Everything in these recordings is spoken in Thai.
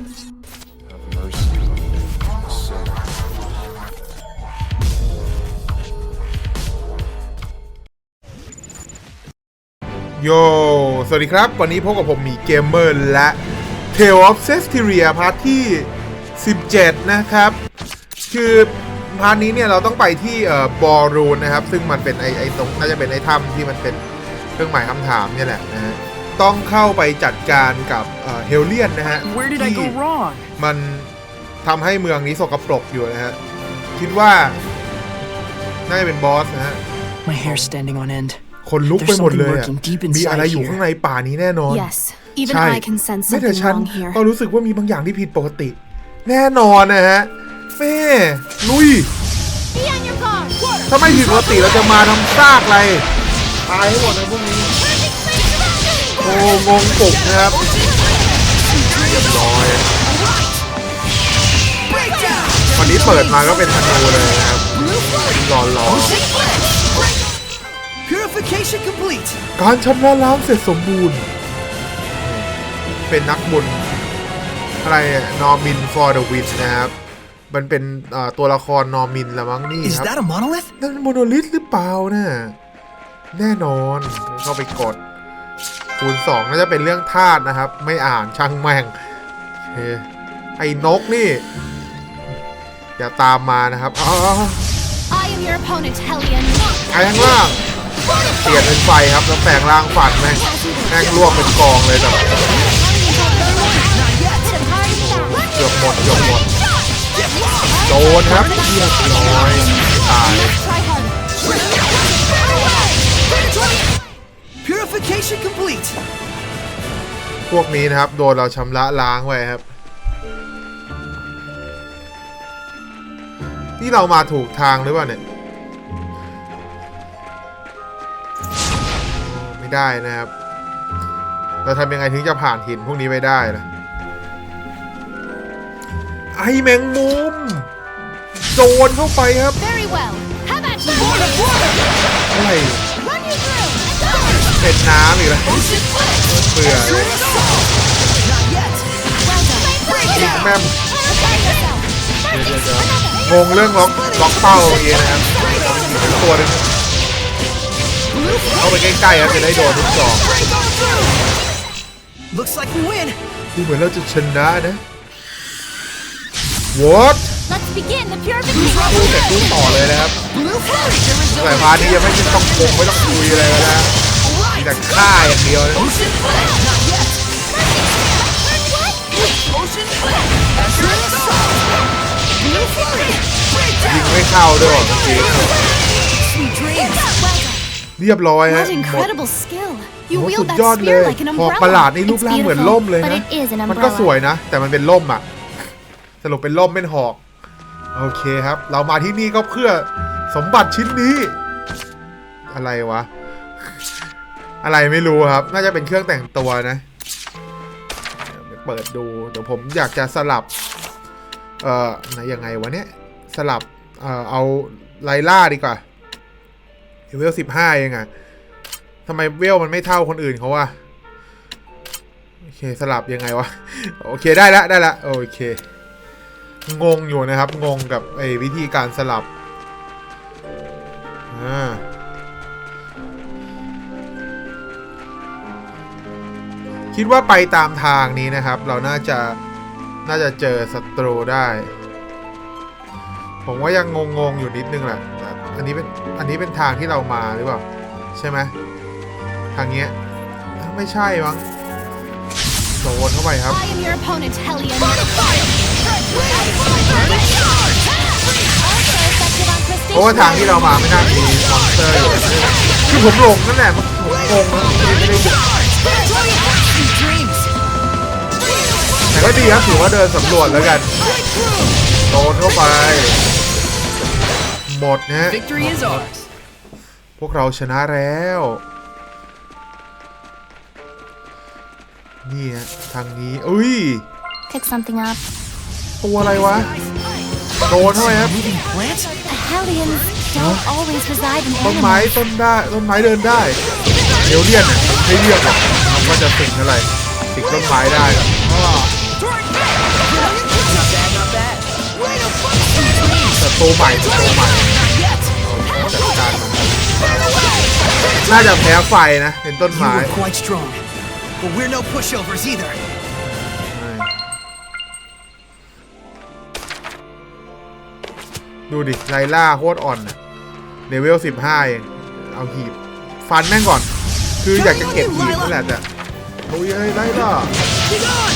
โย สวัสดีครับ วันนี้พบกับผมมีเกมเมอร์และ Tale of Cestiria พาร์ทที่ 17 นะครับ คือพาร์ทนี้เนี่ยเราต้องไปที่เอ่อบอรูนนะครับ ซึ่งมันเป็นไอไอตรงน่าจะเป็นไอถ้ำที่มันเป็นเครื่องหมายคำถามเนี่ยแหละนะฮะ ต้องเข้าไปจัดการกับเฮลเลียนนะฮะ Where did I ที่ go wrong? มันทำให้เมืองนี้สกปรกอยู่นะฮะ คิดว่า น่าจะเป็นบอสนะฮะ My hair's standing on end. คนลุกไปหมดเลยอะ There's something lurking deep inside มีอะไรอยู่ here. ข้างในป่านี้แน่นอน Yes, even ใช่ I can sense แม้แต่ something ฉัน wrong here. ก็รู้สึกว่ามีบางอย่างที่ผิดปกติ แน่นอนนะฮะแม่ลุย Be on your guard! ถ้าไม่ผิดปกติเราจะมาทำซากอะไร ตายให้หมดเลยพวกนี้ โอ้งงปุกนะครับเรียบร้อยวันนี้เปิดมาก็เป็นธนูเลยนะครับรอรอ Purification complete. การชำระล้างเสร็จสมบูรณ์ เป็นนักบุญอะไรนอร์มิน for the win นะครับ มันเป็นเอ่อตัวละครนอร์มินละมั้งนี่ Is ครับ that a monolith? นั่นโมโนลิสหรือเปล่านะแน่นอนเข้าไปกด คูณสองน่าจะเป็นเรื่องธาตุนะครับ ไม่อ่านช่างแม่งโอเคไอ้นกนี่ อย่าตามมานะครับอ๋อ I am your opponent, Hellion. ไอ้ข้างล่างเปลี่ยนเป็นไฟครับแล้วแปลงร่างฝันแม่งแม่งลวกเป็นกองเลยแบบเกือบหมดเกือบหมดโดนครับเรียบร้อยตาย Purification complete. พวกนี้นะครับ โดนเราชำระล้างไว้ครับ นี่เรามาถูกทางหรือเปล่าเนี่ยอ๋อไม่ได้นะครับ เราทำยังไงถึงจะผ่านหินพวกนี้ไปได้ล่ะไอแมงมุมโจรเข้าไปครับ Very well. How about you? อะไร Run you through. เป็นน้ำอีกแล้วเบื่อเลย Not yet. Well done. แม่ม Prepare yourself. เดี๋ยวเดี๋ยวงงเรื่องล็อกล็อกเป้าเมื่อกี้นะครับเป็นตัวหนึงเข้าไปใกล้ๆครับจะได้โดนทุกดอก Break on through. Looks like we win. ดูเหมือนเราจะชนะนะ What Let's begin the purification. ดูแต่ดูต่อเลยนะครับ Blue flurry. แต่พาร์ทนี้ยังไม่ต้องคงไม่ต้องคุยอะไรแล้วนะ มีแต่ฆ่าอย่างเดียวนะ Ocean flare. Not yet. Ocean flare. Azure assault. Blue flurry. Break ยิง down. ไม่เข้าด้วยว่ะเมื่อกี้ Sweet dreams. Well done. เรียบร้อยฮะ What หมด incredible skill. You โอ้ wield สุด that ยอดเล spear ย like an หอก umbrella. ประหลาดนี่รูป It's ร่างเหมือน beautiful, ล่มเลย but นะ it is an มันก็ umbrella. สวยนะ แต่มันเป็นล่มอะ สรุปเป็นล่มเป็นหอก โอเคครับ เรามาที่นี่ก็เพื่อสมบัติชิ้นนี้ อะไรวะ อะไรไม่รู้ครับ น่าจะเป็นเครื่องแต่งตัวนะ เปิดดู เดี๋ยวผมอยากจะสลับ เอ่อไหนยังไงวะเนี่ย สลับ เอ่อ เอาไลล่าดีกว่าเวลสิบห้าเองอะทำไมเวลมันไม่เท่าคนอื่นเขาวะโอเคสลับยังไงวะ โอเคได้ล้วได้ล้วโอเค งงอยู่นะครับ งงกับไอ้วิธีการสลับ อ่า คิดว่าไปตามทางนี้นะครับ เราน่าจะน่าจะเจอศัตรูได้ ผมว่ายังงงๆอยู่นิดนึงแหละแต่อันนี้เป็นอันนี้เป็นทางที่เรามาหรือเปล่า ใช่ไหมทางเนี้ยไม่ใช่มั้งโดนเข้าไปครับ I am your opponent, Hellion. Also effective on เพราะว่าทางที่เรามาไม่น่ามีมอนสเตอร์อยู่คือผมหลงนั่นแหละผมงงนะไม่ได้ดู Sweet dreams. แต่ ก็ดีครับถือว่าเดินสำรวจแล้วกันโดนเข้าไป หมดนะฮะ Victory is ours. พวกเราชนะแล้ว นี่ฮะทางนี้ อุ้ย Pick something up. ตัวอะไรวะ โดนเข้าไปครับ Moving plant. The Hellions don't always reside in ต้นไม้ animals. ต้นได้ต้นไม้เดินได้เดี๋ยวเลียนอะไม่เรียกหรอกมันก็จะสิงอะไรสิงต้นไม้ได้หรอ ตัวใหม่ตัวใหม่ Not yet. จัดการมันน่าจะแพ้ไฟนะเป็นต้น You ไม้ were quite strong. But we're no pushovers either. ดูดิไลล่าโคตรอ่อนอะเลเวล15 เอง เอาหีบ ฟันแม่งก่อน คืออยากจะเก็บหีบนั่นแหละแต่โอ้ยเฮ้ยไลล่า Be gone!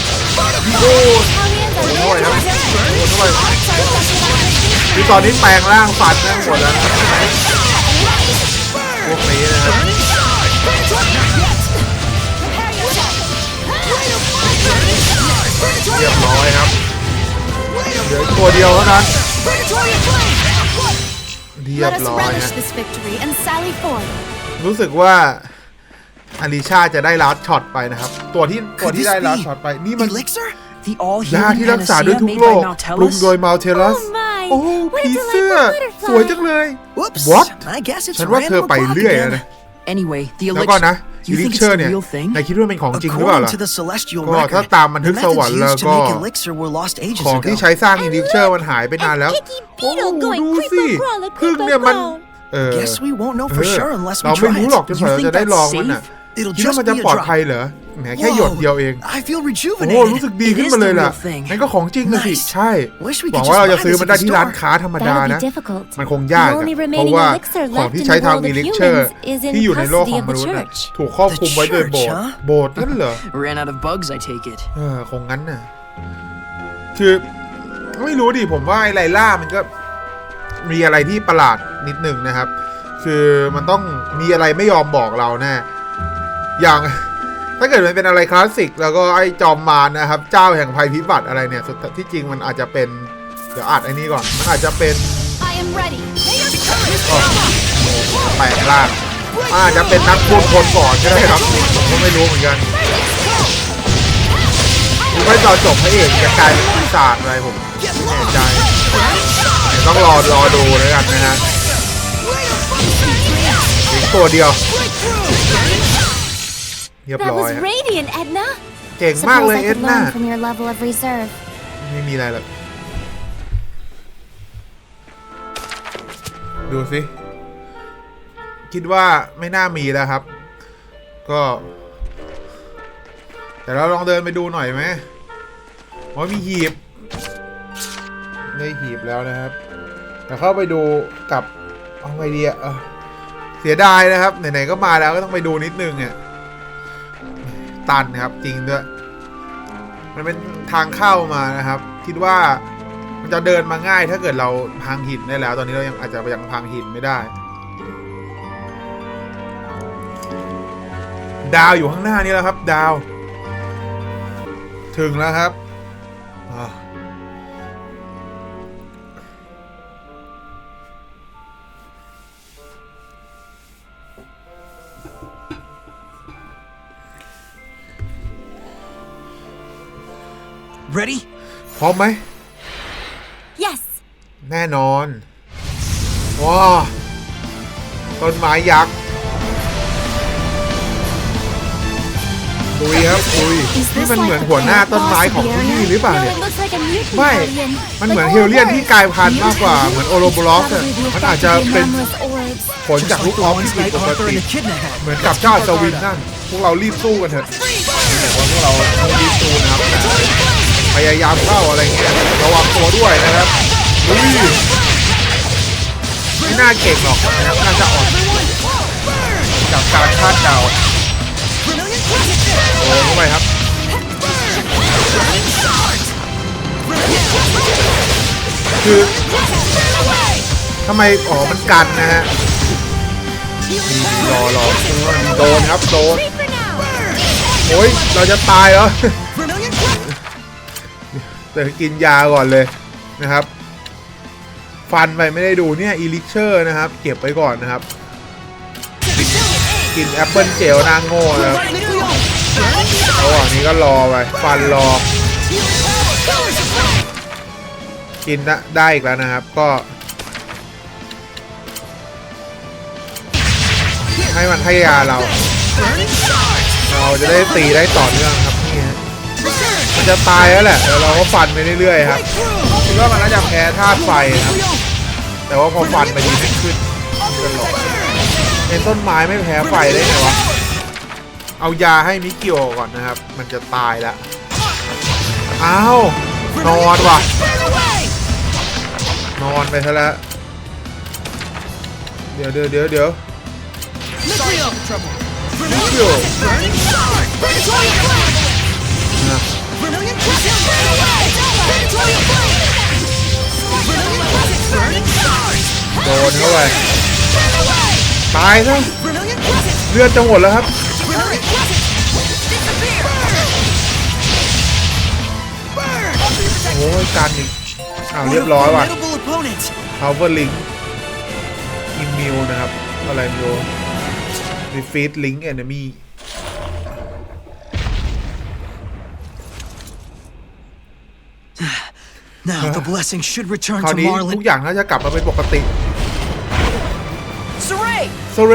โอ้ย Hellions are โอ้ยครับ ready โอ้ย to ทำไม reserve. คือตอนนี้แปลงร่างฟันแม่งหมดแล้วนะพวกนี้นะครับเรียบร้อยครับเหลือตัวเดียวเท่านั้นเรียบ Let us ร้อย relish ฮะ this victory and sally forth. รู้สึกว่าอลิชาจะได้ลัดช็อตไปนะครับ ตัวที่ตัว Could ที่ this ได้ลัด be ช็อตไปนี่มัน elixir? The all ยา human ที่รักษาด้วย panacea ทุก made โร by ค Mount ปรุง Tellus? โดยมัลเทลัส Oh my! โอ้ What a ผีเสื้อ delightful butterfly. สวยจังเลย Whoops. What? I guess it's ฉันว่าเธอ random ไป o'clock เรื่อย again. นะ Anyway, the แล้วก็นะ elixir. อี You ลิ think เช it's อร์ the เนี่ย real thing? นายคิดว่าเป็นของจริงหรือเปล่า According ล่ะ to the celestial ก็ record, ถ้าตามบันทึก the สวรร methods ค์แล้ว used to ก็ make elixir were lost ages ของ ago. ที่ใช้สร้างอีลิเชอร์มันหายไปนานแล้ว And Icky โอ้ Beetle going ดูสิ creeper crawler พึ่ง creeper เนี่ยมัน crawl. เออ Guess we won't know for เออ sure unless we เราไม่ try รู้หรอก it. จนกว่าเราจะได้ลองมันอะ It'll คิดว่า just มันจะ be a ปลอด drop. ภัยเหรอแหมแค่หยด Whoa, เดียวเอง I feel โอ้ rejuvenated. รู้สึกดีขึ้นมาเลยล่ะ It is the real thing นั่นก็ของจริงนะสิ Nice. ใช่ Wish we หวัง could ว่า just เราจะ buy ซื้อ this มัน at ได้ the ที่ร้าน store. ค้าธรรมดา That'll นะ be difficult. มันคงยาก The อะ only เพราะ remaining ว่า elixir ของ left ที่ in ใช้ the ทำ world อี of ลิเชอร์ humans is in ที่อยู่ในโลก custody ของ of ม the นุษย์น่ะ church. ถูกครอบคลุมไว้โดยโบสถ์ The church, huh? โบสถ์นั่นเหรอ Ran out of bugs, I take it. เออคงงั้นน่ะ คือไม่รู้ดิผมว่าไอ้ไลล่ามันก็มีอะไรที่ประหลาดนิดหนึ่งนะครับ คือมันต้องมีอะไรไม่ยอมบอกเราแน่ อย่างถ้าเกิดมันเป็นอะไรคลาสสิก แล้วก็ไอ้จอมมารนะครับ เจ้าแห่งภัยพิบัติอะไรเนี่ยสุดที่จริงมันอาจจะเป็น เดี๋ยวอัดไอ้นี่ก่อน มันอาจจะเป็น I am ready. อ๋อแปลงร่างมันอาจจะเป็นนักบุญคนก่อนก็ได้ครับผมก็ไม่รู้เหมือนกันหรือไม่ตอนจบพระเอกจะกลายเป็นปีศาจอะไรผมไม่แน่ใจเดี๋ยวต้องรอรอดูแล้วกันนะฮะอีกตัวเดียว เรียบ That ร้อย was ฮะ radiant, Edna. เก่งมากเลย Suppose I เอ็ด could น่า learn from your level of reserve. ไม่มีอะไรหรอกดูสิ คิดว่าไม่น่ามีแล้วครับ ก็ แต่เราลองเดินไปดูหน่อยไหมอ๋อมีหีบได้หีบแล้วนะครับ แต่เข้าไปดูกับเอาไงดีอะเออเสียดายนะครับ ไหนๆก็มาแล้วก็ต้องไปดูนิดนึงอะ ตันครับจริงด้วย มันเป็นทางเข้ามานะครับ คิดว่ามันจะเดินมาง่ายถ้าเกิดเราพังหินได้แล้ว ตอนนี้เรายังอาจจะยังพังหินไม่ได้ ดาวอยู่ข้างหน้านี้แล้วครับ ดาว ถึงแล้วครับอ่า Ready? พร้อมไหม Yes. แน่นอน ว้าต้นไม้ยักษ์ลุยครับลุย Is นี่ this มันเหมือน like the หัวหน้า parent ต้นไม้ boss ของ of the ที่นี่ area? หรือเปล่า No, เนี่ย it looks like a mutant ไม่ hellion. มันเหมือน Like เฮลเลียน old ที่ birds. กลายพันธุ์มากกว่าเหมือนโอโรโบลอส Probably the มัน effect อาจจะ of the เป็น anomalous orbs. ผลจากลูกออฟที่ผิด Like ปก Arthur ติ and Echidna had. เหมือนกับเจ้าสวินนั่น พวกเรารีบสู้กันเถอะแต่ว่าพวกเราไม่รีบสู้นะครับแต่ พยายามเข้าอะไรเงี้ยระวังตัวด้วยนะครับลุยไม่น่าเก่งหรอกนะครับน่าจะอ่อนจากการคาดเดาโอ้เข้าไปครับคือทำไมอ๋อมันกันนะฮะรอรอโดนครับโดนโอ้ยเราจะตายแล้ว Vermilion? แต่กินยาก่อนเลยนะครับ ฟันไปไม่ได้ดูเนี่ยอีลิเชอร์นะครับ เก็บไว้ก่อนนะครับ กินแอปเปิลเจลนางโง่นะครับระหว่างนี้ก็รอไปฟันรอ กินได้อีกแล้วนะครับก็ ให้มันให้ยาเรา เราจะได้ตีได้ต่อเนื่องครับนี่ฮะ มันจะตายแล้วแหละเดี๋ยวเราก็ฟันไปเรื่อยๆครับคิดว่ามันน่าจะแพ้ธาตุไฟครับ แต่ว่าพอฟันไปดีไม่ขึ้นตลกเป็นต้นไม้ไม่แพ้ไฟได้ไงวะเอายาให้มิกิโอก่อนนะครับ มันจะตายแล้วอ้าวนอนว่ะ นอนไปซะแล้ว เดี๋ยวเดี๋ยวเดี๋ยวเดี๋ยว Nucleo! มิกิโอ Vermilion Crescent! Predatorial Flame! Vermilion Crescent! Burning Sword! โดนเข้าไปตายซะ Vermilion Crescent! เลือดจะหมดแล้วครับ Vermilion Crescent! Disappear! Burn! Burn! โอ้ยการอีกอ้าวเรียบร้อยว่ะ Formidable opponent! power link immune นะครับ อะไรไม่รู้ defeat link enemy Now the blessing should return คราว to นี้ทุ Marlin. กอย่างน่าจะกลับมาเป็นปกติ Saray! โซเร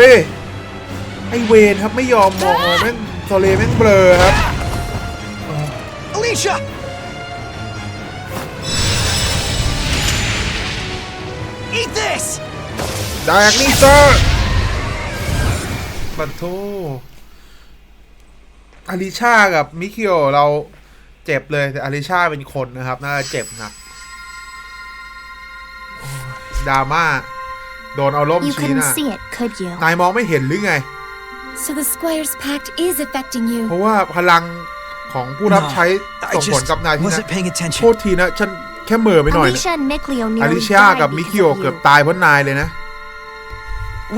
ไอเวนครับไม่ยอมมองเลยแม่งโซเรแม่งเบลอครับ Alicia! Eat this! ดากนี่เซอร์ปันโทอาริชากับมิคิโอเราเจ็บเลยแต่อาริชาเป็นคนนะครับ น่าจะเจ็บหนักโอ้ย ดราม่าโดนเอาล่ม You ชี้ couldn't หน้า see it, could you? นายมองไม่เห็นหรือไง So the Squire's pact is affecting เพ you. ราะว่าพลังของผู้รับใช้ I ส่งผล just กับนายที่นะ wasn't paying โท attention. ษทีนะ ฉันแค่เหม่อไปหน่อยนะ Alicia and Mikleo อา nearly ริชา died กับมิคิโอ because of เกือบ you. ตายเพราะนายเลยนะ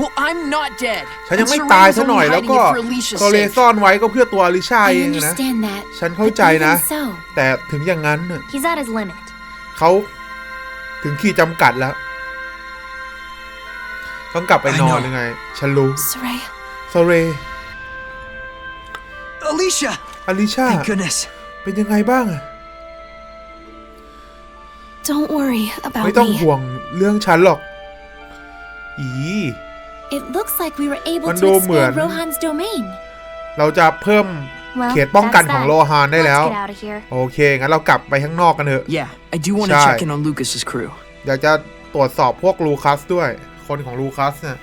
Well, I'm not dead. ฉันยัง And ไม่ Saray ตาย was ซะหน่อย only แล้วก็ hiding it for Alicia's โซเล sake. ซ่อนไว้ก็เพื่อตัวอาริชา I เองนะ understand that. ฉันเข้า But ใจนะ even so, แต่ถึงอย่างนั้นน่ะ he's at his limit. เขาถึงขีดจำกัดแล้ว ต้องกลับไปนอนยังไง ฉันรู้ Soraya, โซเร Alicia! อาริชา Thank goodness. เป็นยังไงบ้างอะ don't worry about ไม่ต้อง me. ห่วงเรื่องฉันหรอก อี It looks like we were able มัน to ดูเหมือน expand Rohan's domain. เราจะเพิ่ม Well, เขตป้องกัน that's ของ that. โลฮานได้แล้ว Let's get out of here. โอเค งั้นเรากลับไปข้างนอกกันเถอะ Yeah, I do want to Shy. check in on Lucas's crew. อยากจะตรวจสอบพวกลูคัสด้วย คนของลูคัสเนี่ย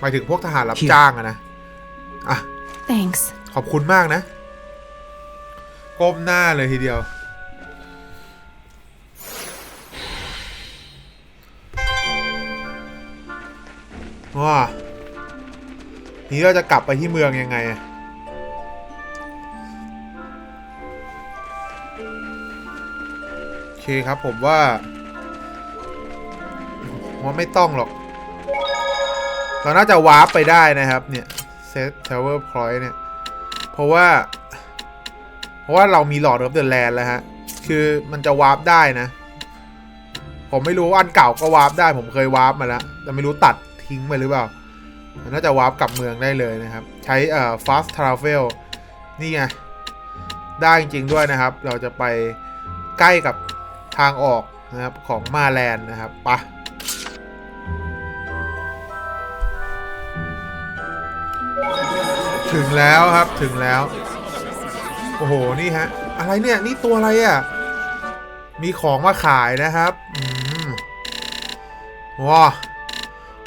หมายถึงพวกทหารรับ Here. จ้างอะนะ อะ Thanks. ขอบคุณมากนะ ก้มหน้าเลยทีเดียว ว้านี้เราจะกลับไปที่เมืองยังไงอะโอเคครับผมว่าผมว่าไม่ต้องหรอก เราน่าจะวาร์ปไปได้นะครับ เนี่ยเซตทาวเวอร์พอยต์เนี่ย เพราะว่า เพราะว่าเรามีหลอด of the land แล้วฮะ คือมันจะวาร์ปได้นะ ผมไม่รู้ว่าอันเก่าก็วาร์ปได้ ผมเคยวาร์ปมาแล้ว แต่ไม่รู้ตัดทิ้งไปหรือเปล่าน่าจะวาร์ปกลับเมืองได้เลยนะครับ ใช้เอ่อ fast travel นี่ไง ได้จริงๆด้วยนะครับ เราจะไปใกล้กับทางออกนะครับของมาแลนด์นะครับไปะ ถึงแล้วครับถึงแล้ว โอ้โห นี่ฮะ อะไรเนี่ย นี่ตัวอะไรอะ่ะ มีของมาขายนะครับ อืมว้า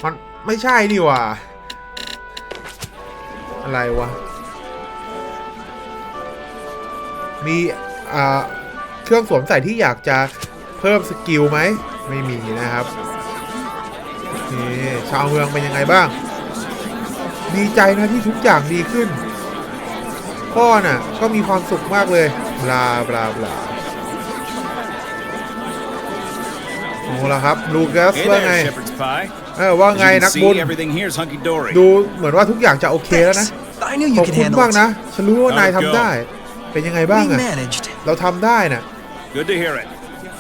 มันไม่ใช่นี่หว่าอะไรวะ มีอ่าเครื่องสวมใส่ที่อยากจะเพิ่มสกิลไหม ไม่มีนะครับนี่ชาวเมืองเป็นยังไงบ้าง ดีใจนะที่ทุกอย่างดีขึ้น พ่อน่ะ ก็มีความสุขมากเลยบลาบลาบลาโอ้ละครับ ลูกัส Hey ว่าไง there, Shepherd's Pie. เออว่า As ไง you can นักบุญ see, everything here's hunky dory. ดูเหมือนว่าทุกอย่างจะโอเคแล้วนะ Thanks. I knew ข you อบ could คุณ handle มาก it. นะ ฉันรู้ว่านาย How'd it ทำ go? ได้ เป็นยังไงบ้าง We อะ managed. เราทำได้น่ะ Good to hear it.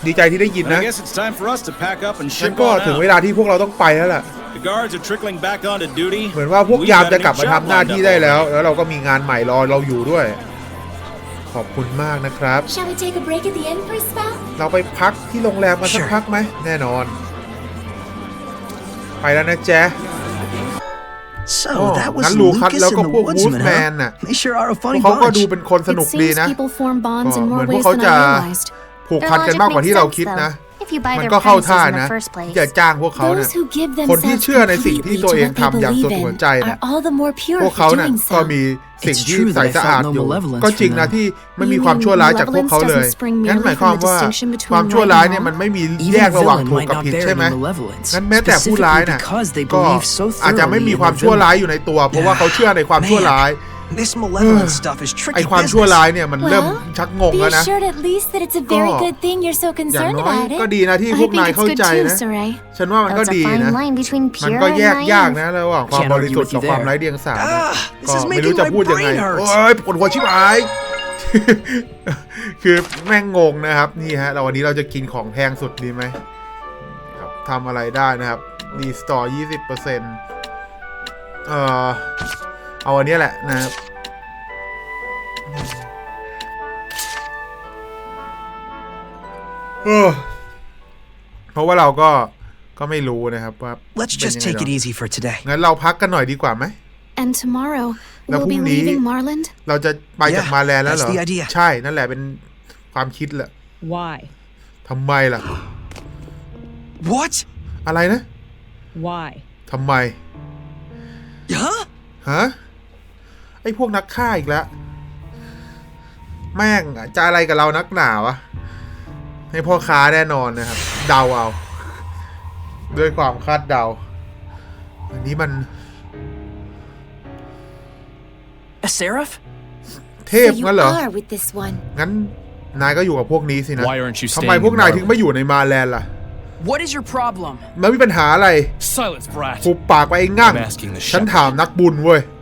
ดีใจที่ได้ยิน And นะ I guess it's time for us to pack up and ฉัน ship ก็ on ถึงเว out. ลาที่พวกเราต้องไปแล้วล่ะ The guards are trickling back onto duty. เหมือนว่าพวก We've ยาม got จะ a กลับ new มา job ทำหน้า lined ที่ up ได้แล้ว already. แล้วเราก็มีงานใหม่รอเราอยู่ด้วย ขอบคุณมากนะครับ Shall we take a break at the inn for a spell? เราไปพักที่โรงแรมกันสัก Sure. พักไหม แน่นอน ไปแล้วนะแจ๊ะ So Oh, that was งั้นลูคัส Lucas แล้ว and ก็ the พวก Woodsman, Wolfman huh? น่ะ They sure are a พว funny กเขาก็ bunch. ดูเป็นคนสนุก It ดี seems นะ people form bonds in ก็เหมื more อนพวก ways เขา than จะ I realized. ผูก Their พันกัน logic มากกว่า makes ที่เรา sense, คิด though. นะ If you buy มัน their ก็เข้า premises ท่า in นะ the first ที่ place. จะจ้างพวกเขาเนี่ย Those who give คนที่ themselves เชื่อในสิ่งที่ completely ตัว to เอง what they ทำอย่างสุด believe หัว in ใจนะ are all the more พ pure วกเขา for เนี่ย doing ก็ so. มีสิ่ง It's ที่ true ใส that I สะอาด felt no อยู่ malevolence ก็จริง from นะ them. ที่ไม่ You มีความ mean ชั่วร้ายจากพวกเขาเลย malevolence doesn't spring งั้น merely หมายความ from the ว่า distinction between ความชั่ว right ร้าย and เนี่ย wrong? มันไม่มี Even แยก a ระหว่าง villain ถูก might กับ not ผิด bear ใช่ไหม any malevolence, งั้นแม้แต่ผู้ร้ายน่ะ specifically because they ก็ believe so อาจจะไม่ thoroughly มี in ความ the ชั่ว villain. ร้ายอยู่ในตัว เพราะว่าเขาเชื่อในความชั่วร้าย This malevolent stuff is tricky ไอความชั่ว business. ร้ายเนี่ยมันเริ่ม Well, ชักงง Be แล้วนะ assured at least that it's a very ก็ good thing you're so อย่าง concerned น้อย about ก็ it. ดีนะที่ I พวก think นาย it's เข้า good ใจ too, นะ Sarai. ฉันว่ามันก็ That's a ดีนะ fine line between มัน pure ก็ and แยกยาก naive. นะระหว่างความ Can't บ argue ริสุทธิ์ with you กับความ there. ไร้เดียงสา Ah, ก็ this is ไม่รู้ making จะ my พูดยังไง brain hurt. โอ้ยปวดหัวชิบหาย คือแม่งงงนะครับ นี่ฮะ เราวันนี้เราจะกินของแพงสุดดีไหมครับทำอะไรได้นะครับรีสตอร์ยี่สิบเปอร์เซ็นต์เอ่อ เอาอันเนี้ยแหละนะครับเออเพราะว่าเราก็ก็ไม่รู้นะครับว่า Let's เป็น just ยังไง take หร it อ easy for today. งั้นเราพักกันหน่อยดีกว่าไหม And tomorrow, Là we'll be phung lý. leaving Marland. เราจะไปจาก Yeah, มาแลนด์แล้วเหรอ that's the idea. ใช่นั่นแหละเป็นความคิดแหละ Why? ทำไมล่ะ What? อะไรนะ Why? ทำไม Huh? ฮะ ไอ้พวกนักฆ่าอีกแล้ว แม่งจะอะไรกับเรานักหนาวะให้พ่อค้าแน่นอนนะครับ เดาเอา ด้วยความคาดเดา อันนี้มัน A seraph? เทพ So you งั้นเหรอ are with this one. งั้นนายก็อยู่กับพวกนี้สินะ Why aren't you ทำไม staying พวกนาย in ถึงไม่อยู่ในมาแลนด์ล่ะ What is your problem? มันมีปัญหาอะไร Silence, brat. ปุบปากไปไอ้งั่ง I'm asking the ฉัน shepherd. ถามนักบุญเว้ย Why are you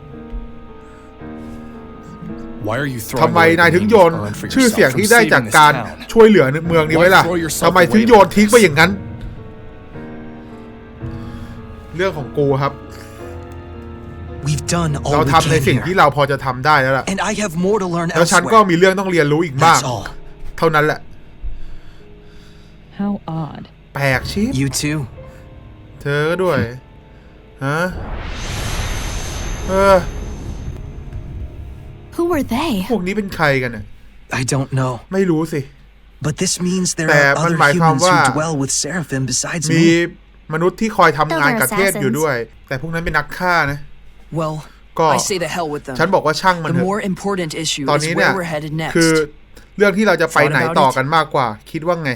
ทำ throwing ไม away นาย the ถึง name โยน you've earned for ชื่อ yourself เสียง from ที่ได้ saving จาก this การ town? ช่วยเหลือในเมืองนี้ไว้ล่ะ Why throw yourself ทำไมถึง away โยนทิ้งไปอย่างนั้น เรื่องของกูครับ We've done เรา all we ทำใน can สิ่งที่ here. เราพอจะทำได้แล้วล่ะ And I have more to learn แล้วฉันก็ elsewhere. มีเรื่องต้องเรียนรู้อีกมาก That's all. เท่านั้นแหละ How odd. แปลกชิบ You too. เธอก็ด้วย ฮะ เออ Who were they? พวกนี้เป็นใครกันน่ะ I don't know. ไม่รู้สิ But this means there แต่ are มัน other หมายความ humans ว่า who dwell with Seraphim besides มี me. มนุษย์ที่คอยทำงาน Those are กับเทพอยู่ assassins. ด้วย แต่พวกนั้นเป็นนักฆ่านะ Well, Go. I say the hell with them. ฉันบอกว่าช่างมัน The เถอะ more important issue ตอน is นี้เนี่ where ย we're headed next. คือเรื่องที่เราจะไปไหน Thought about ต่อ it? กันมากกว่า คิดว่าไง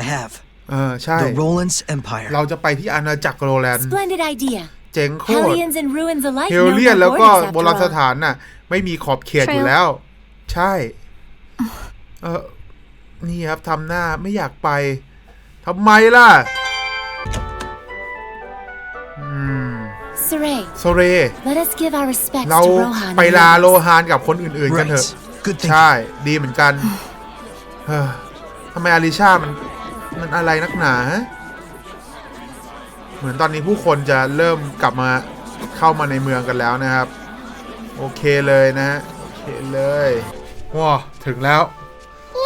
I have. เออใช่ The Roland's Empire. เราจะไปที่อาณาจักรโรแลนด์ Splendid idea. เจ๋งโคตร Hellions and ruins alike เฮ know ลเลียน no แล้วก็ borders โบราณ after ส all. ถานน่ะ ไม่มีขอบเขตอยู่ True. แล้ว ใช่ เออนี่ครับทำหน้าไม่อยากไปทำไมล่ะ อืม Sarai, โซเร let us give our respects เรา to Rohan. ไป and ลา the โล others. ฮานกับคนอื่นๆกันเถอะ Right. Good ใช่ thinking. ดีเหมือนกัน เฮ้อทำไมอาริชามัน มันอะไรนักหนาฮะ เหมือนตอนนี้ผู้คนจะเริ่มกลับมาเข้ามาในเมืองกันแล้วนะครับ โอเคเลยนะฮะโอเคเลยว้าถึงแล้ว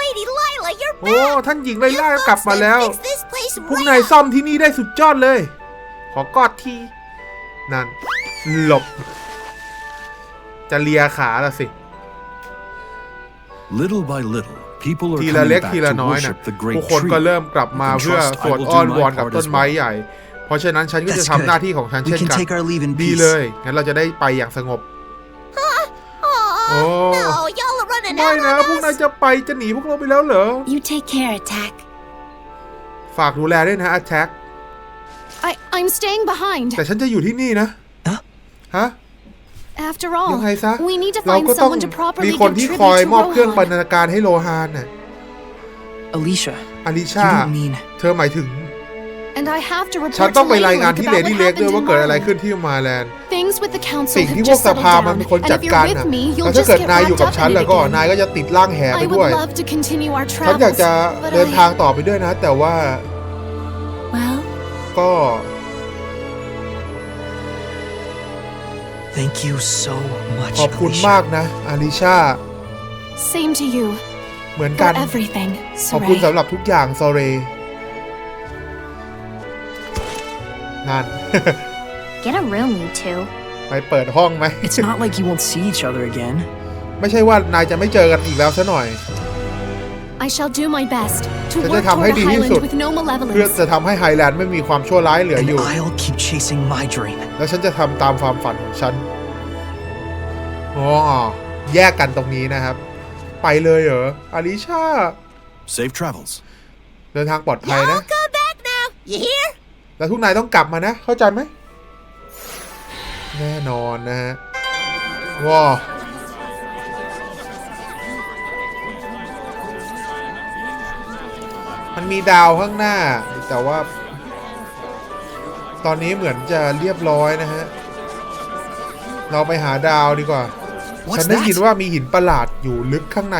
Lady Lila, you're โอ้ท่านหญิงไล่ล่ากลับมาแล้ว Fix this place พวก right นาย up. ซ่อมที่นี่ได้สุดยอดเลย ขอกอดทีนั่นหลบ จะเลียขาละสิ Little by little, people are ทีละ coming เล็ก back ทีละ to น้อยนะ worship the great ผู้คน tree. ก็เริ่มกลับมา You can เพื่อ trust สวด I will อ้อน do วอน my กับ part ต้ as นไม้ well. ใหญ่ เพราะฉะนั้นฉันก็จะ That's ทำ good. หน้าที่ของฉัน We เช่น can กัน take our leave in ดี peace. เลย งั้นเราจะได้ไปอย่างสงบ Aw, Oh. no, y'all are running ไม่ out นะ on พวกนาย us. จะไปจะหนีพวกเราไปแล้วเหรอ You take care, Attack. ฝากดูแลด้วยนะ Attack I, I'm staying behind. แต่ฉันจะอยู่ที่นี่นะฮะฮะ After ยัง all, ไงซะ we need to เรา find ก็ต้อง someone to มี properly คน give ที่ tribute คอย to มอบเครื่องบรร Rohan. ณาการให้โลฮานน่ะ Alicia, อาริ you ชา don't mean เธอหมายถึง And I have to ฉัน report ต้อง to ไปราย Lady งาน Lake ที่ about เล what ดี้ เล็กด้วย happened ว่า in เกิดอะไร Marland. ขึ้นที่มาแลนด์ Things with the council สิ่ง have ที่พวก just ส settled ภามัน down, เป็นคน and จัด if you're การ with น่ะ me, แล้ว you'll ถ้า just เกิด get นายอยู่ wrapped กับ up ฉัน in it แล้วก็ again. นายก็จะติดร่างแหไป I ด้วย would love to continue our ฉันอยาก travels, จะ but เดินทาง I... ต่อไปด้วยนะ แต่ว่า Well, ก็ Thank you so much. ขอบคุณ Alicia. มากนะอาริชา same to you เหมือน for กัน everything, ขอบคุณ Sarai. สำหรับทุกอย่างโซเร นั่น Get a room, you two. ไปเปิดห้องไหม it's not like you won't see each other again. ไม่ใช่ว่านายจะไม่เจอกันอีกแล้วซะหน่อย I shall do my best to ฉัน work จะทำให้ toward a ดีที่สุด highland with no เพื่อ malevolence. จะทำให้ไฮแลนด์ไม่มีความชั่วร้ายเหลือ And อยู่ I'll keep chasing my dream. แล้วฉันจะทำตามความฝันของฉัน อ๋อ แยกกันตรงนี้นะครับ ไปเลยเหรออาริชา Safe travels. เดินทางปลอดภัยนะ Y'all come back now. You hear? แล้วทุกนายต้องกลับมานะ เข้าใจไหม แน่นอนนะฮะ ว้าวมันมีดาวข้างหน้า แต่ว่า ตอนนี้เหมือนจะเรียบร้อยนะฮะ เราไปหาดาวดีกว่า What's ฉันได้ยิน that? ว่ามีหินประหลาดอยู่ลึกข้างใน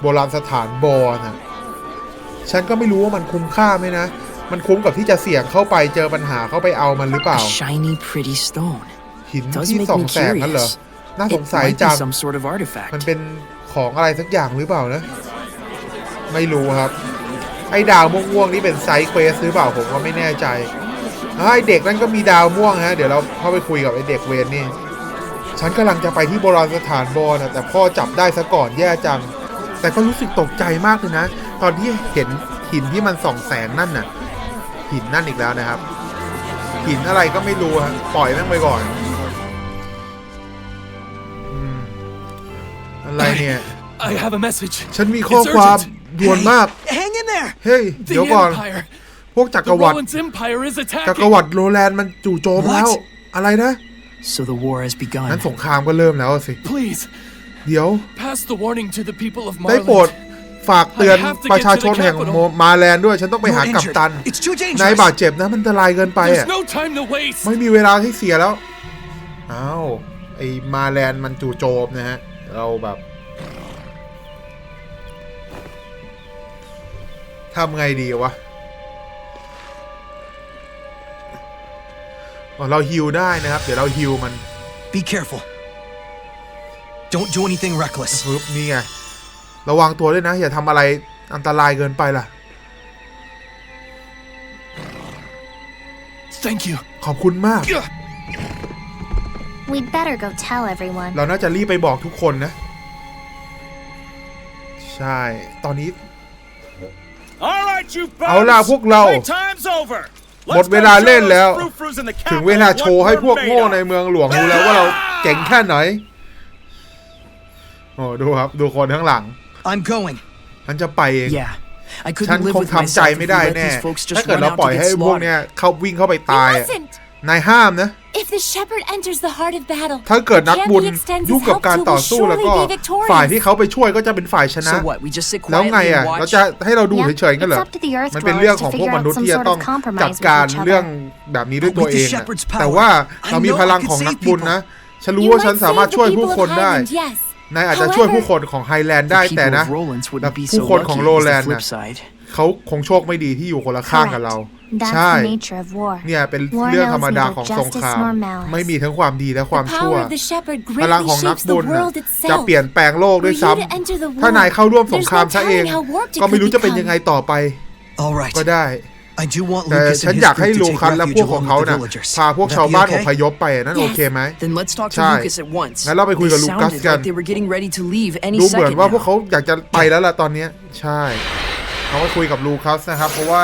โบราณสถานบอนะฉันก็ไม่รู้ว่ามันคุ้มค่าไหมนะ มันคุ้มกับที่จะเสี่ยงเข้าไปเจอปัญหาเข้าไปเอามันหรือเปล่า A shiny, pretty stone. หิน Does ที่ make ส่อง me แสงนั่นเหรอ curious. น่าสง It สัย might จั be ง some sort of artifact. มันเป็นของอะไรสักอย่างหรือเปล่านะ ไม่รู้ครับ ไอ้ดาวม่วงๆนี่เป็นไซด์เควสหรือเปล่าผมก็ไม่แน่ใจอ่าไอ้เด็กนั่นก็มีดาวม่วงฮะ เดี๋ยวเราเข้าไปคุยกับไอ้เด็กเวนนี่ ฉันกำลังจะไปที่โบราณสถานบอนะแต่พ่อจับได้ซะก่อนแย่จัง แต่ก็รู้สึกตกใจมากเลยนะ ตอนที่เห็นหินที่มันส่องแสงนั่นน่ะ หินนั่นอีกแล้วนะครับ หินอะไรก็ไม่รู้ฮะปล่อยแม่งไปก่อนอืมอะไรเนี่ย I have a message. ฉันมีข้อความด่วนมาก Hang in there! เฮ้ย The เดี๋ยวก่อน Empire. พวกจักร The วรรดิ Roland's Empire is จักร attacking. วรรดิโรแลนด์มันจู่โจมแล้ว What? อะไรนะ So the war has นั้น begun. สงครามก็เริ่มแล้วสิ Please, เดี๋ยว pass the warning to the people of ได้โปรด Marland. ฝากเตือนประชาชนแห่งมาแลนด์ด้วย ฉันต้องไป You're หากัป injured. ตัน It's too นายบาด dangerous. เจ็บนะ มันอันตรายเกินไป There's อะ no time to waste. ไม่มีเวลาที่เสียแล้ว อ้าว ไอ้มาแลนด์มันจู่โจมนะฮะ เราแบบทำไงดีวะอ๋อเราฮิวได้นะครับ เดี๋ยวเราฮิวมัน Be careful. Don't do anything reckless. ปึ๊บนี่ไง ระวังตัวด้วยนะ อย่าทำอะไรอันตรายเกินไปล่ะ Thank you. ขอบคุณมาก We'd better go tell everyone. เราน่าจะรีบไปบอกทุกคนนะ ใช่ ตอนนี้ All right, you เอาล่ะ bums. พวกเรา Playtime's over. หมด Let's เว go ลา show เล่น those แล้ว frou-frous in the ถึง capital เวลา what โชว์ให้ we're พวก made โง่ of. ในเมืองหลวงรู้แล้วว่าเราเจ๋งแค่ไหน โอ้ดูครับ ดูคนข้างหลัง I'm going. ฉันจะไปเอง Yeah. I ฉัน couldn't live คง with ทำใจ myself if ไม่ we ได้ let แน่ these folks ถ้า just เกิด run เรา out ปล่อย to ให้ get พวกเนี้ย slaughtered. เข้าวิ่งเข้าไปตาย It อะ wasn't. นายห้ามนะ If the shepherd enters the heart of battle, ถ้าเกิดนักบุญ the extends ยุ่ง his กับ help การ to ต่อ will สู้แล้วก็ surely be victorious. ฝ่ายที่เขาไปช่วยก็จะเป็นฝ่ายชนะ So what? We just sit แล้ว quietly ไง and อะเรา watch? จะให้เราดู Yeah, เฉยๆกันเหรอ it's up to the Earth มันเป็นเรื่องของ dwellers พว to กม figure นุษ out ย์ some ที่จะ sort ต้อง of compromise จัด with การ each other. เรื่องแบบนี้ด้วยตัวเอง With the อะ shepherd's power, แต่ว่า I เรามี know พลัง I can ของนัก save บุญ people. นะ ฉันรู้ You ว่า might ฉันสามารถ save ช่วย the ผู้ people คน of ได้ Highland, yes. นายอาจจะช่วย However, ผู้คนของไฮแลนด์ได้ The แต่ people นะ of Roland's แต่ wouldn't be ผู้ so คนของ lucky โร is แล the นด์ flip น่ะ side. เขาคงโชคไม่ดีที่อยู่คนละข้างกับเรา That's ใช่ the nature of war. เนี่ยเป็น War เรื่อง knows ธรรมดา neither ของ justice สงคราม nor malice. ไม่มีทั้งความดีและความ The ชั่ว power of the shepherd พลัง greatly ของนัก shapes บุ the ญน่ะ world จะ itself. เปลี่ยนแปลงโลกด้วย Were you to ซ้ำ enter the ถ้านาย war, เข้าร่วมสง there's คราม no ซะเอง telling how warped it ก็ไม่ could รู้จะเป็น become. ยังไงต่อไป All right. ก็ได้ I do want แต่ Lucas ฉัน and อ his ยากให้ group to ลู take คัสและพวก refuge ของ along เขา with the น่ะ villagers. พาพวก That ชาว be บ้านอ okay? พยพไปนั่น Yes. โอเคไหม Then let's talk to Chai. Lucas at once. งั้นเราไปคุยกับ They ลูคัส sounded กัน like they were getting ready to leave any ดูเหมือน second ว่าพวก now. เขาอยากจะไปแล้วล่ะตอนเนี้ยใช่เขาก็คุยกับลูคัสนะครับ เพราะว่า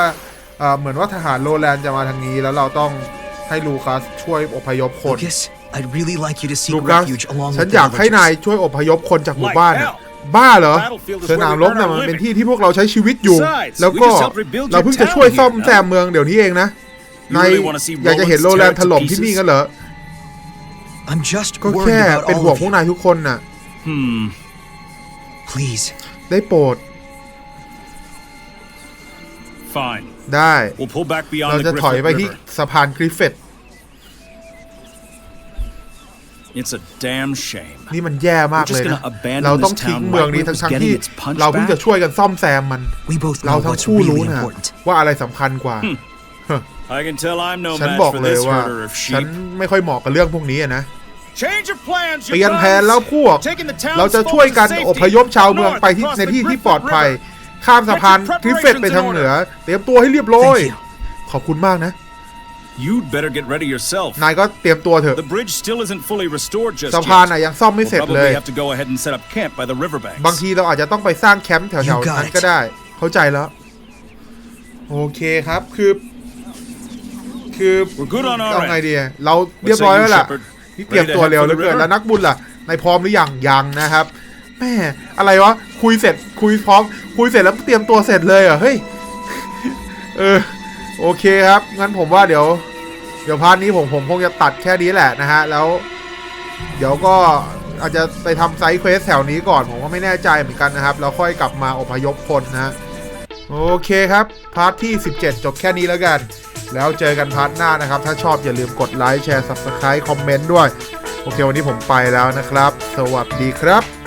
เอ่อเหมือนว่าทหารโรแลนด์จะมาทางนี้แล้วเราต้องให้ลูคัสช่วยอพยพคน Lucas, I'd really like you to seek ลูคัส refuge along ฉัน with อ the ยากให้นาย villagers. ช่วยอพยพคนจากหมู่ Like บ้านน่ะ hell. บ้าเหรอ Battlefield is สนามรบน่ะ where we มัน earn our เป็นที่ที่พวกเราใช้ชีวิตอยู่ Besides, แล้ว we ก็ just helped rebuild เรา your เพิ่งจะ town ช่วย here, ซ่อม no? แซมเมืองเดี๋ยวนี้เองนะ You นาย really wanna see อยากจะเห็น Roland's โรแลนด์ tear ถ it to ล่มที่นี่ pieces? กันเหรอ I'm just ก็ worried แค่ about เป็น all ห่วง of พวก you. นายทุกคนน่ะ Hmm. Please. ได้โปรด Fine. ได้ We'll pull back เรา beyond จะ the ถอย Griffith ไปที่ River. สะพานกริฟเฟต It's a damn shame. นี่มันแย่มากเลย We're just นะ gonna abandon เราต้อง this ทิ้ง town เมือง right นี้ where it ทั้ was งๆที่ getting its punch เราเพิ่ง back? จะช่วยกันซ่อมแซมมัน We both เรา know ทั้ง what's คู่รู้ really นะ important. ว่าอะไรสำคัญกว่า I can tell I'm no ฉัน match บอก for เลย this ว่า herder of ฉัน sheep. ไม่ค่อยเหมาะกับเรื่องพวกนี้อะนะ Change your plans, เปลี่ยน you แผนแล้วพวก Taking the เราจะ townsfolk ช่วยกัน to อ safety พยพชาวเมืองไปที่ north ใน across ที่ the ที่ปลอด Griffith ภัย River. ข้ามสะพาน Get your กริฟเฟตไป preparations in ทางเหนือ order. เตรียมตัวให้เรียบร้อย Thank you. ขอบคุณมากนะ You'd better get ready yourself. นายก็เตรียมตัวเถอะ The bridge still isn't fully restored just สะพาน yet. น่ะยังซ่อมไม่ We'll เสร็จเลย probably have to go ahead and set up camp by the riverbanks. บางทีเราอาจจะต้องไปสร้างแคมป์แถ You วๆ got นั้น it ก็ได้ เข้าใจแล้ว โอเคครับคือ คือ We're good on our เอาไง end. ดีอะเราเรียบร้อยแล้วล่ะ Shepard? นี่เตรียมตัวเร็วเหลือเกิน Ready to head for the river? แล้วนักบุญล่ะในพร้อมหรือยังยังนะครับแม่อะไรวะ คุยเสร็จคุยพร้อม คุยเสร็จแล้วเตรียมตัวเสร็จเลยเหรอเฮ้ย เออ โอเคครับ งั้นผมว่าเดี๋ยวเดี๋ยวพาร์ทนี้ผมผมคงจะตัดแค่นี้แหละนะฮะ แล้ว เดี๋ยวก็อาจจะไปทำไซต์เควสแถวนี้ก่อน ผมก็ไม่แน่ใจเหมือนกันนะครับ แล้วค่อยกลับมาอพยพคนนะฮะ โอเคครับ พาร์ทที่ 17 จบแค่นี้แล้วกัน แล้วเจอกันพาร์ทหน้านะครับ ถ้าชอบอย่าลืมกดไลค์แชร์ Subscribe คอมเมนต์ด้วย โอเควันนี้ผมไปแล้วนะครับ สวัสดีครับ